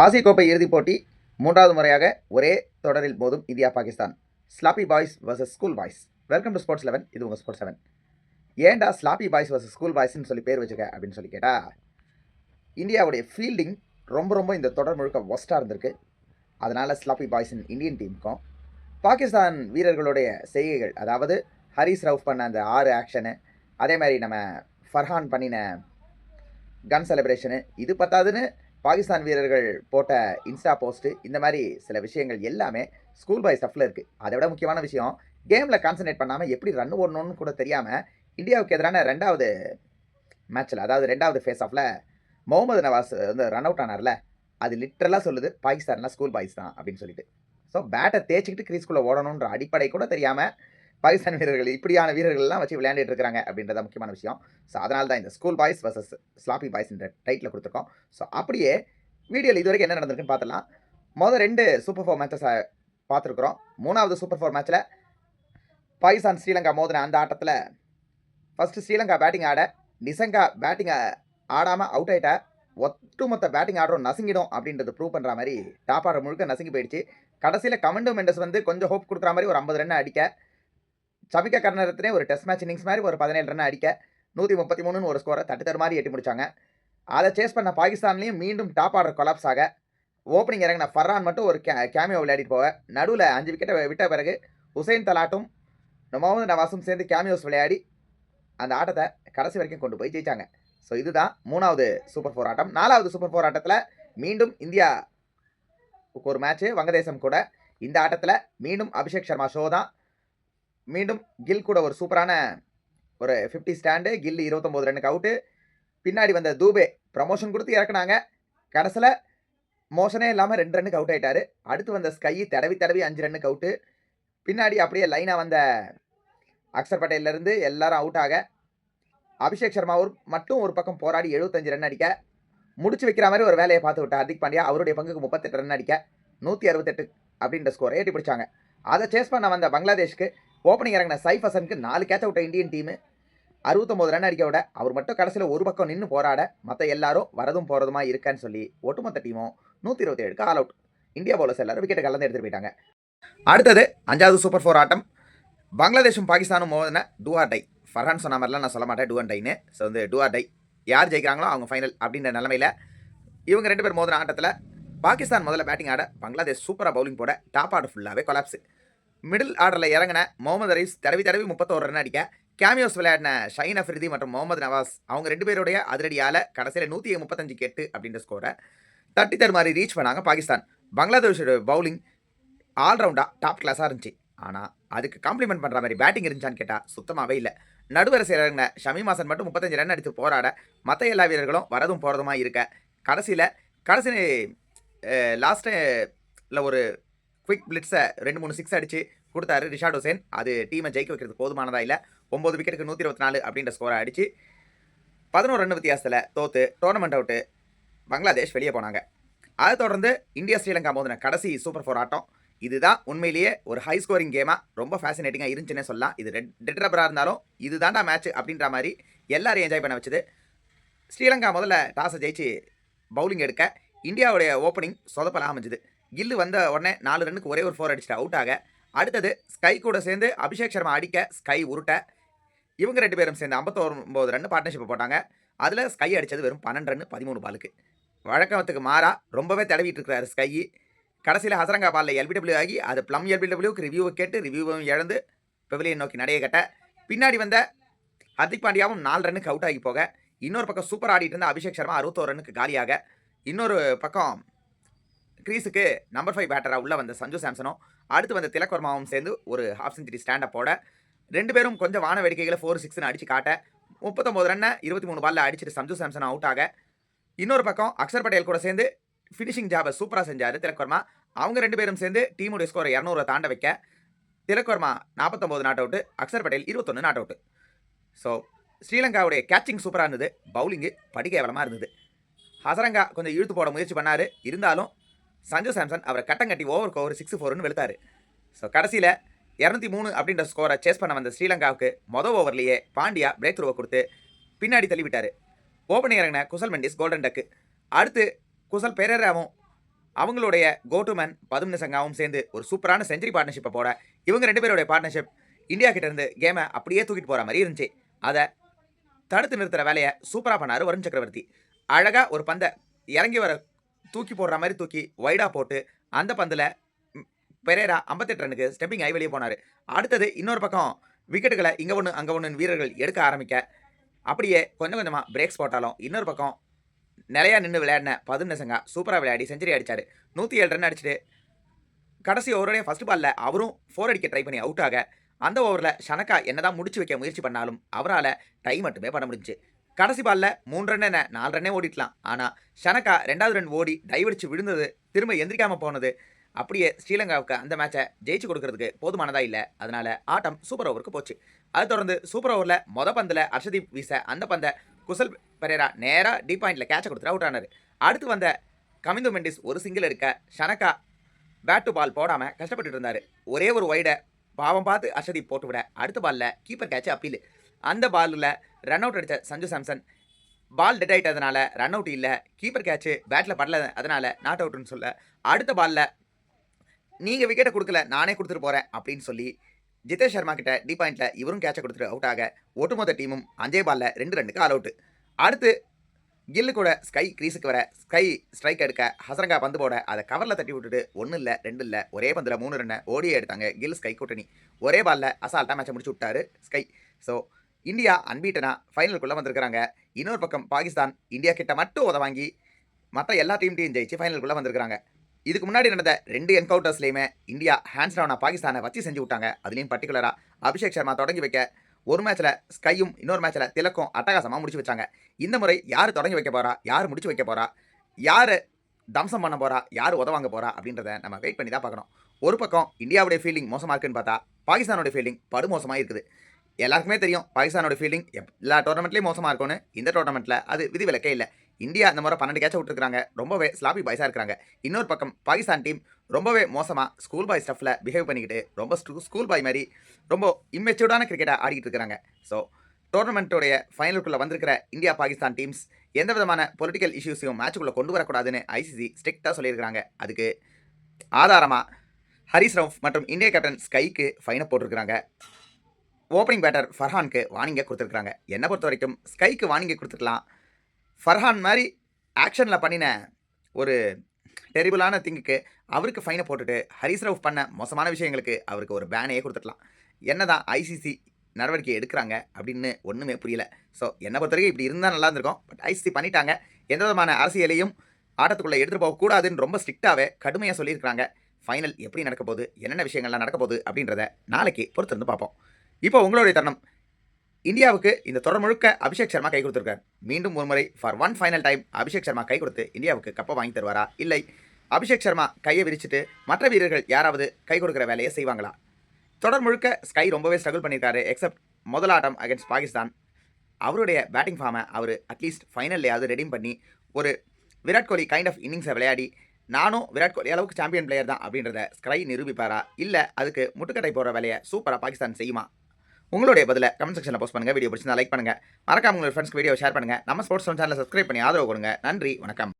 ஆசிய கோப்பை இறுதிப் போட்டி மூன்றாவது முறையாக ஒரே தொடரில் போதும் India Pakistan. Sloppy boys versus school boys welcome to sports eleven இது உங்கள் ஸ்போர்ட்ஸ் செவன் ஏன்டா ஸ்லாப்பி பாய்ஸ் வர்சஸ் ஸ்கூல் பாய்ஸ்னு சொல்லி பேர் வச்சுக்க அப்படின்னு சொல்லி கேட்டால் இந்தியாவுடைய ஃபீல்டிங் ரொம்ப ரொம்ப இந்த தொடர் முழுக்க ஒஸ்ட்டாக இருந்திருக்கு. அதனால் ஸ்லாப்பி பாய்ஸின் இந்தியன் டீமுக்கும் பாகிஸ்தான் வீரர்களுடைய செய்கைகள் அதாவது ஹரிஸ் ரவுஃப் பண்ண அந்த ஆறு ஆக்ஷனு அதே மாதிரி நம்ம ஃபர்ஹான் பண்ணின கன் செலிப்ரேஷனு இது பத்தாதுன்னு பாகிஸ்தான் வீரர்கள் போட்ட இன்ஸ்டா போஸ்ட்டு இந்த மாதிரி சில விஷயங்கள் எல்லாமே ஸ்கூல் பாய் ஸ்டஃப்பில் இருக்குது அதை விட முக்கியமான விஷயம் கேமில் கான்சன்ட்ரேட் பண்ணாமல் எப்படி ரன் ஓடணும்னு கூட தெரியாமல் இந்தியாவுக்கு எதிரான ரெண்டாவது மேட்ச்சில் அதாவது ரெண்டாவது ஃபேஸ் ஆஃபில் முகமது நவாஸ் வந்து ரன் அவுட் ஆனார்ல. அது லிட்ரலாக சொல்லுது பாகிஸ்தான்லாம் ஸ்கூல் பாய்ஸ் தான் அப்படின்னு சொல்லிட்டு. ஸோ பேட்டை தேய்ச்சிக்கிட்டு கிரீஸ்குள்ளே ஓடணுன்ற அடிப்படை கூட தெரியாமல் பாகிஸ்தான் வீரர்கள் இப்படியான வீரர்கள்லாம் வச்சு விளையாண்டுட்டு இருக்காங்க அப்படின்றத முக்கியமான விஷயம். ஸோ அதனால தான் இந்த school boys versus sloppy boys என்ற டைட்டில் கொடுத்துருக்கோம். ஸோ அப்படியே வீடியோவில் இது வரைக்கும் என்ன நடந்திருக்குன்னு பார்த்துலாம் மொதல் ரெண்டு சூப்பர் ஃபோர் மேட்சஸை பார்த்துருக்குறோம். மூணாவது சூப்பர் ஃபோர் மேட்ச்சில் பாகிஸ்தான் ஸ்ரீலங்கா மோதின அந்த ஆட்டத்தில் ஃபஸ்ட்டு ஸ்ரீலங்கா பேட்டிங் ஆட நிசங்கா பேட்டிங் ஆடாமல் அவுட் ஆகிட்ட ஒட்டுமொத்த பேட்டிங் ஆர்டரும் நசுங்கிடும் அப்படின்றது ப்ரூவ் பண்ணுற மாதிரி டாப் ஆர்டர் முழுக்க நசுங்கி போயிடுச்சு. கடைசியில் கமெண்டோ மெண்டஸ் வந்து கொஞ்சம் ஹோப் கொடுக்குற மாதிரி ஒரு ஐம்பது ரன் அடிக்க சபிகா கர்ணரத்னே ஒரு டெஸ்ட் மேட்ச் இன்னிங்ஸ் மாதிரி ஒரு பதினேழு ரன் அடிக்க நூற்றி முப்பத்தி மூணுன்னு ஒரு ஸ்கோரை தட்டு மாதிரி எட்டி முடிச்சாங்க. அதை சேஸ் பண்ண பாகிஸ்தான்லேயும் மீண்டும் டாப் ஆர்டர் கொலாப்ஸ் ஆக ஓப்பனிங் இறங்கின ஃபர்ரான் மட்டும் ஒரு கே கேமியோ விளையாடிட்டு போக. நடுவில் அஞ்சு விக்கெட்டை விட்ட பிறகு உசைன் தலாட்டும் முகமது நவாஸும் சேர்ந்து கேமியோஸ் விளையாடி அந்த ஆட்டத்தை கடைசி வரைக்கும் கொண்டு போய் ஜெயிச்சாங்க. ஸோ இதுதான் மூணாவது சூப்பர் ஃபோர் ஆட்டம். நாலாவது சூப்பர் ஃபோர் ஆட்டத்தில் மீண்டும் இந்தியா ஒரு மேட்ச்சு வங்கதேசம் கூட. இந்த ஆட்டத்தில் மீண்டும் அபிஷேக் சர்மா ஷோ தான். மீண்டும் கில் கூட ஒரு சூப்பரான ஒரு ஃபிஃப்டி ஸ்டாண்டு கில் இருபத்தொம்போது ரன்னுக்கு அவுட்டு பின்னாடி வந்த தூபே ப்ரமோஷன் கொடுத்து இறக்குனாங்க. கடைசியில் மோஷனே இல்லாமல் ரெண்டு ரன்னுக்கு அவுட் ஆகிட்டார் அடுத்து வந்த ஸ்கையை தடவி தடவி அஞ்சு ரன்னுக்கு அவுட்டு பின்னாடி அப்படியே லைனாக வந்த அக்சர் பட்டேலேருந்து எல்லாரும் அவுட் ஆக அபிஷேக் சர்மா ஒரு மட்டும் ஒரு பக்கம் போராடி எழுபத்தஞ்சு ரன் அடிக்க முடிச்சு வைக்கிற மாதிரி ஒரு வேலையை பார்த்து விட்டார் ஹர்திக் பாண்டியா. அவருடைய பங்குக்கு முப்பத்தெட்டு ரன் அடிக்க நூற்றி அறுபத்தெட்டு அப்படின்ற ஸ்கோரை எட்டி பிடிச்சாங்க. அதை சேஸ் பண்ண வந்த பங்களாதேஷ்க்கு ஓப்பனிங் இறங்கின சைஃப் ஹசனுக்கு நாலு கேட்ச் விட்ட இந்தியன் டீமு அறுபத்தொம்போது ரன் அடிக்க விட அவர் மட்டும் கடைசியில் ஒரு பக்கம் நின்று போராட மற்ற எல்லாரும் வரதும் போகிறதுமா இருக்கான்னு சொல்லி ஒட்டுமொத்த டீமும் நூற்றி இருபத்தி ஏழுக்கு ஆல் அவுட் இந்தியா பவுலர்ஸ் எல்லாரும் விக்கெட் கலந்து எடுத்துட்டு போயிட்டாங்க. அடுத்தது அஞ்சாவது சூப்பர் ஃபோர் ஆட்டம். பங்களாதேஷும் பாகிஸ்தானும் மோதின டூஆர் டை ஃபர்ஹான் சொன்ன மாதிரிலாம் நான் சொல்ல மாட்டேன் டூ அண்ட் டைன்னு ஸோ வந்து டூஆர் டை யார் ஜெயிக்கிறாங்களோ அவங்க ஃபைனல் அப்படின்ற நிலமையில் இவங்க ரெண்டு பேர் மோதின ஆட்டத்தில் பாகிஸ்தான் முதல்ல பேட்டிங் ஆட பங்களாதேஷ் சூப்பராக பவுலிங் போட டாப் ஆர்டர் ஃபுல்லாகவே கொலாப்ஸு மிடில் ஆர்டரில் இறங்கின முகமது ரீஸ் தடவி தடவி முப்பத்தோரு ரன் அடிக்க கேமியோஸ் விளையாடின ஷைன் அஃப்ரிதி மற்றும் முகமது நவாஸ் அவங்க ரெண்டு பேருடைய அதிரடியால் கடைசியில் நூற்றி முப்பத்தஞ்சு கேட்டு அப்படின்ற ஸ்கோரை தட்டி தருமாறி ரீச் பண்ணாங்க பாகிஸ்தான். பங்களாதேஷோட பவுலிங் ஆல்ரவுண்டாக டாப் கிளாஸாக இருந்துச்சு. ஆனால் அதுக்கு காம்ப்ளிமெண்ட் பண்ணுற மாதிரி பேட்டிங் இருந்துச்சான்னு கேட்டால் சுத்தமாகவே இல்லை. நடுவரசையில் இறங்கின ஷமி மாசன் மட்டும் முப்பத்தஞ்சு ரன் அடித்து போராட மற்ற எல்லா வீரர்களும் வரதும் போகிறதுமா இருக்க கடைசியில் கடைசி லாஸ்ட்டில் ஒரு குவிக் பிளிட்ஸை ரெண்டு மூணு சிக்ஸ் அடிச்சு கொடுத்தாரு ரிஷாட் ஹுசேன். அது டீமை ஜெயிக்க வைக்கிறதுக்கு போதுமானதாக இல்லை. ஒம்பது விக்கெட்டுக்கு நூற்றி இருபத்தி நாலு அப்படின்ற ஸ்கோரை அடித்து பதினோரு ரன் வித்தியாசத்தில் தோத்து டோர்னமெண்ட் அவுட்டு பங்களாதேஷ் வெளியே போனாங்க. அதை தொடர்ந்து இந்தியா ஸ்ரீலங்கா மோதின கடைசி சூப்பர் ஃபோர் ஆட்டம். இதுதான் உண்மையிலேயே ஒரு ஹை ஸ்கோரிங் கேமாக ரொம்ப ஃபேசினேட்டிங்காக இருந்துச்சுன்னே சொல்லலாம். இது ரெட் டெட் ரப்பராக இருந்தாலும் இது தாண்டா மேட்ச் அப்படின்ற மாதிரி எல்லாரையும் என்ஜாய் பண்ண வச்சது. ஸ்ரீலங்கா முதல்ல டாஸை ஜெயிச்சு பவுலிங் எடுக்க இந்தியாவுடைய ஓப்பனிங் சொதப்பலாம் அமைஞ்சுது. கில்லு வந்த உடனே நாலு ரன்னுக்கு ஒரே ஒரு ஃபோர் அடிச்சுட்டு. அவுட் ஆக. அடுத்தது ஸ்கை கூட சேர்ந்து அபிஷேக் சர்மா அடிக்க ஸ்கை உருட்ட. இவங்க ரெண்டு பேரும் சேர்ந்து ஐம்பத்தொம்பது ரன் பார்ட்னர்ஷிப் போட்டாங்க. அதில் ஸ்கை அடித்தது வெறும் பன்னெண்டு ரன் பதிமூணு பாலுக்கு. வழக்கத்துக்கு மாறா ரொம்பவே தடவிட்டு இருக்கிறாரு ஸ்கை கடைசியில் ஹசரங்கா பாலில் எல்பிடபிள்யூ ஆகி அது ப்ளம் எல்பிடபிள்யூக்கு ரிவ்யூவை கேட்டு ரிவ்யூவும் இழந்து பெவிலியன் நோக்கி நடைய கட்ட. பின்னாடி வந்த ஹர்திக் பாண்டியாவும் நாலு ரன்னுக்கு அவுட் ஆகி போக. இன்னொரு பக்கம் சூப்பர் ஆடிட்டு இருந்த அபிஷேக் சர்மா அறுபத்தோரு ரன்னுக்கு காலியாக. இன்னொரு பக்கம் க்ரீஸுக்கு நம்பர் ஃபைவ் பேட்டராக உள்ளே வந்த சஞ்சு சாம்சனும் அடுத்து வந்த திலக்வர்மாவும் சேர்ந்து ஒரு ஹாஃப் செஞ்சுரி ஸ்டாண்டப் போட ரெண்டு பேரும் கொஞ்சம் வான வேடிக்கைகளை ஃபோர் சிக்ஸ்னு அடிச்சு காட்ட முப்பத்தொம்போது ரன்னை இருபத்தி மூணு பாலில் அடிச்சுட்டு சஞ்சு சாம்சன் அவுட் ஆக இன்னொரு பக்கம் அக்ஷர் பட்டேல் கூட சேர்ந்து ஃபினிஷிங் ஜாபை சூப்பராக செஞ்சார் திலக்வர்மா அவங்க ரெண்டு பேரும் சேர்ந்து டீமுடைய ஸ்கோரை இரநூறு தாண்ட வைக்க திலக்வர்மா நாற்பத்தொம்போது நாட் அவுட்டு அக்ஷர் பட்டேல் இருபத்தொன்று நாட் அவுட்டு ஸோ ஸ்ரீலங்காவுடைய கேட்சிங் சூப்பராக இருந்தது பவுலிங்கு படிக்கவலமாக இருந்தது. ஹசரங்கா கொஞ்சம் இழுத்து போட முயற்சி பண்ணார் இருந்தாலும் சஞ்சு சாம்சன் அவரை கட்டம் கட்டி ஓவருக்கு ஓவர் சிக்ஸ் ஃபோர்னு வெளுத்தாரு. ஸோ கடைசியில் இரநூத்தி மூணு அப்படின்ற ஸ்கோரை சேஸ் பண்ண வந்த ஸ்ரீலங்காவுக்கு மொதல் ஓவர்லேயே பாண்டியா பிரேக் த்ரூவை கொடுத்து பின்னாடி தள்ளிவிட்டார். ஓப்பனிங் இறங்கின குசல் மெண்டிஸ் கோல்டன் டக்கு அடுத்து குசல் பெரேராவும் அவங்களுடைய கோட்டுமன் மேன் சங்காவும் சேர்ந்து ஒரு சூப்பரான செஞ்சுரி பார்ட்னர்ஷிப்பை போட இவங்க ரெண்டு பேருடைய பார்ட்னர்ஷிப் இந்தியா கிட்டேருந்து கேமை அப்படியே தூக்கிட்டு போகிற மாதிரி இருந்துச்சு. அதை தடுத்து நிறுத்துகிற வேலையை சூப்பராக பண்ணார் வருண் சக்கரவர்த்தி. அழகாக ஒரு பந்தை இறங்கி வர தூக்கி போடுற மாதிரி தூக்கி வைடாக போட்டு அந்த பந்தில் பெரேரா ஐம்பத்தெட்டு ரனுக்கு ஸ்டெப்பிங் ஆகி வெளியே போனார். அடுத்தது இன்னொரு பக்கம் விக்கெட்டுகளை இங்கே ஒன்று அங்கே ஒன்று வீரர்கள் எடுக்க ஆரம்பிக்க அப்படியே கொஞ்சம் கொஞ்சமாக பிரேக்ஸ் போட்டாலும் இன்னொரு பக்கம் நிறையா நின்று விளையாடின பதினு சங்கா சூப்பராக விளையாடி செஞ்சுரி அடித்தார் நூற்றி ஏழு ரன் அடிச்சுட்டு கடைசி ஓவருடைய ஃபர்ஸ்ட் பாலில் அவரும் ஃபோர் அடிக்க ட்ரை பண்ணி அவுட் ஆக அந்த ஓவரில் ஷனக்கா என்னதான் முடிச்சு வைக்க முயற்சி பண்ணாலும் அவரால் டை மட்டுமே பண்ண முடிஞ்சு கடைசி பால்ல மூன்று ரன் என்ன? நாலு ரன்னே ஓடிக்கலாம் ஆனால் ஷனக்கா ரெண்டாவது ரன் ஓடி டைவடிச்சு விழுந்தது திரும்ப எந்திரிக்காம போனது. அப்படியே ஸ்ரீலங்காவுக்கு அந்த மேட்சை ஜெயிச்சு கொடுக்கறதுக்கு போதுமானதா இல்லை. அதனால ஆட்டம் சூப்பர் ஓவருக்கு போச்சு. அது தொடர்ந்து சூப்பர் ஓவரில் மொத பந்தில் அர்ஷதீப் வீச அந்த பந்தை குசல் பெரேரா நேராக டி பாயிண்ட்ல கேட்சை கொடுத்துட்டு அவுட் ஆனார். அடுத்து வந்த கமிந்து மெண்டிஸ் ஒரு சிங்கிள் எடுக்க ஷனக்கா பேட் டு பால் போடாமல் கஷ்டப்பட்டு இருந்தார். ஒரே ஒரு வைடை பாவம் பார்த்து அர்ஷதீப் போட்டு விட அடுத்த பால்ல கீப்பர் கேட்ச் அப்பீல் அந்த பாலில் ரன் அவுட் அடித்த சஞ்சு சாம்சன். பால் டெட் ஆகிட்டதுனால ரன் அவுட் இல்லை. கீப்பர் கேட்ச் பேட்டில் படல அதனால் நாட் அவுட்னு சொல்ல. அடுத்த பாலில் நீங்கள் விக்கெட்டை கொடுக்கல நானே கொடுத்துட்டு போகிறேன் அப்படின்னு சொல்லி ஜிதேஷ் சர்மா கிட்ட டி பாயிண்டில் இவரும் கேட்சை கொடுத்துட்டு அவுட் ஆக ஒட்டுமொத்த டீமும் அஞ்சே பாலில் ரெண்டு ரெண்டுக்கு ஆல் அவுட்டு அடுத்து கில்லு கூட ஸ்கை கிரீஸுக்கு வர ஸ்கை ஸ்ட்ரைக் எடுக்க ஹசரங்கா பந்து போட அதை கவரில் தட்டி விட்டுட்டு ஒன்றும் இல்லை ரெண்டு இல்லை ஒரே பந்தில் மூணு ரன்னை ஓடியே எடுத்தாங்க கில் ஸ்கை கூட்டணி. ஒரே பாலில் அசால்ட்டாக மேட்சை முடிச்சு விட்டாரு ஸ்கை ஸோ இந்தியா அன்பீட்டனா ஃபைனலுக்குள்ளே வந்திருக்கிறாங்க. இன்னொரு பக்கம் பாகிஸ்தான் இந்தியா கிட்ட மட்டும் உத வாங்கி மற்ற எல்லா டீம் டீம் ஜெயிச்சு ஃபைனலுக்குள்ளே வந்திருக்கிறாங்க. இதுக்கு முன்னாடி நடந்த ரெண்டு என்கவுண்டர்ஸ்லையுமே இந்தியா ஹேண்ட்ஸ் டவுனாக பாகிஸ்தானை வச்சு செஞ்சு விட்டாங்க. அதுலேயும் பர்டிகுலராக அபிஷேக் சர்மா தொடங்கி வைக்க ஒரு மேட்ச்சில் ஸ்கையும் இன்னொரு மேட்ச்சில் திலக்கும் அட்டகாசமாக முடிச்சு வச்சாங்க. இந்த முறை யார் தொடங்கி வைக்க போகிறா யார் முடிச்சு வைக்க போகிறா யார் தம்சம் பண்ண போகிறா யார் உதவாங்க போகிறா அப்படின்றத நம்ம வெயிட் பண்ணி தான் பார்க்கணும். ஒரு பக்கம் இந்தியாவுடைய ஃபீல்டிங் மோசமாக இருக்குன்னு பார்த்தா பாகிஸ்தானோட ஃபீல்டிங் படுமோசமாக இருக்குது. எல்லாருக்குமே தெரியும் பாகிஸ்தானோட ஃபீல்டிங் எல்லா டோர்னமெண்ட்லேயும் மோசமாக இருக்கும்னு. இந்த டோர்னமெண்ட்டில் அது விதிவிலக்கே இல்லை. இந்தியா இந்த முறை பன்னெண்டு கேட்ச விட்டுருக்காங்க ரொம்பவே ஸ்லாபி பாய்ஸாக இருக்காங்க. இன்னொரு பக்கம் பாகிஸ்தான் டீம் ரொம்பவே மோசமாக ஸ்கூல் பாய் ஸ்டஃப்பில் பிஹேவ் பண்ணிக்கிட்டு ரொம்ப ஸ்கூல் பாய் மாதிரி ரொம்ப இம்மெச்சூர்டான கிரிக்கெட்டை ஆடிக்கிட்டு இருக்கிறாங்க ஸோ டோர்னமெண்ட்டோடைய ஃபைனலுக்குள்ளே வந்திருக்கிற இந்தியா பாகிஸ்தான் டீம்ஸ் எந்த விதமான பொலிட்டிக்கல் இஷ்யூஸையும் மேட்சுக்குள்ளே கொண்டு வரக்கூடாதுன்னு ஐசிசி ஸ்ட்ரிக்டாக சொல்லியிருக்கிறாங்க. அதுக்கு ஆதாரமாக ஹரிஸ் ரவுஃப் மற்றும் இந்திய கேப்டன் ஸ்கைக்கு ஃபைனை போட்டிருக்கிறாங்க. ஓப்பனிங் பேட்டர் ஃபர்ஹானுக்கு வார்னிங்கை கொடுத்துருக்காங்க என்னை பொறுத்த வரைக்கும் ஸ்கைக்கு வார்னிங்கை கொடுத்துருக்கலாம். ஃபர்ஹான் மாதிரி ஆக்ஷனில் பண்ணின ஒரு டெரிபிளான திங்குக்கு அவருக்கு ஃபைனை போட்டுட்டு ஹரீஸ் ரவுஃப் பண்ண மோசமான விஷயங்களுக்கு அவருக்கு ஒரு பேனையே கொடுத்துடலாம் என்ன தான் ஐசிசி நடவடிக்கை எடுக்கிறாங்க அப்படின்னு ஒன்றுமே புரியல. ஸோ என்னை பொறுத்த வரைக்கும் இப்படி இருந்தால் நல்லா இருந்திருக்கும். பட் ஐசிசி பண்ணிட்டாங்க. எந்த விதமான அரசியலையும் ஆட்டத்துக்குள்ளே எடுத்துகிட்டு போகக்கூடாதுன்னு ரொம்ப ஸ்ட்ரிக்டாகவே கடுமையாக சொல்லியிருக்கிறாங்க. ஃபைனல் எப்படி நடக்க போகுது? என்னென்ன விஷயங்கள்லாம் நடக்க போகுது அப்படின்றத நாளைக்கு பொறுத்திருந்து பார்ப்போம். இப்போ உங்களுடைய தருணம். இந்தியாவுக்கு இந்த தொடர் முழுக்க அபிஷேக் சர்மா கை கொடுத்துருக்கார். மீண்டும் ஒரு முறை for one final time Abhishek Sharma கை கொடுத்து இந்தியாவுக்கு கப்பை வாங்கி தருவாரா? இல்லை. அபிஷேக் சர்மா கையை விரிச்சிட்டு மற்ற வீரர்கள் யாராவது கை கொடுக்குற வேலையை செய்வாங்களா? தொடர் முழுக்க ஸ்கை ரொம்பவே ஸ்ட்ரகிள் பண்ணியிருக்காரு எக்ஸப்ட் முதல் ஆட்டம் அகேன்ஸ்ட் பாகிஸ்தான். அவருடைய பேட்டிங் ஃபார்மை அவர் அட்லீஸ்ட் ஃபைனல்லையாவது ரெடீம் பண்ணி ஒரு விராட் கோலி கைண்ட் ஆஃப் இன்னிங்ஸை விளையாடி நானும் விராட் கோலி அளவுக்கு சாம்பியன் பிளேயர் தான் அப்படின்றத ஸ்கை நிரூபிப்பாரா? இல்லை அதுக்கு முட்டுக்கட்டை போகிற வேலையை சூப்பராக பாகிஸ்தான் செய்யுமா? உங்களுடைய பதில கமெண்ட் செக்ஷனில் போஸ்ட் பண்ணுங்கள் வீடியோ பிடிச்சிருந்தா லைக் பண்ணுங்கள் மறக்காம உங்களோட ஃப்ரெண்ட்ஸ்க்கு வீடியோ ஷேர் பண்ணுங்கள் நம்ம ஸ்போர்ட்ஸ் சேனலை சப்ஸ்கிரைப் பண்ணி ஆதரவு கொடுங்க. நன்றி. வணக்கம்.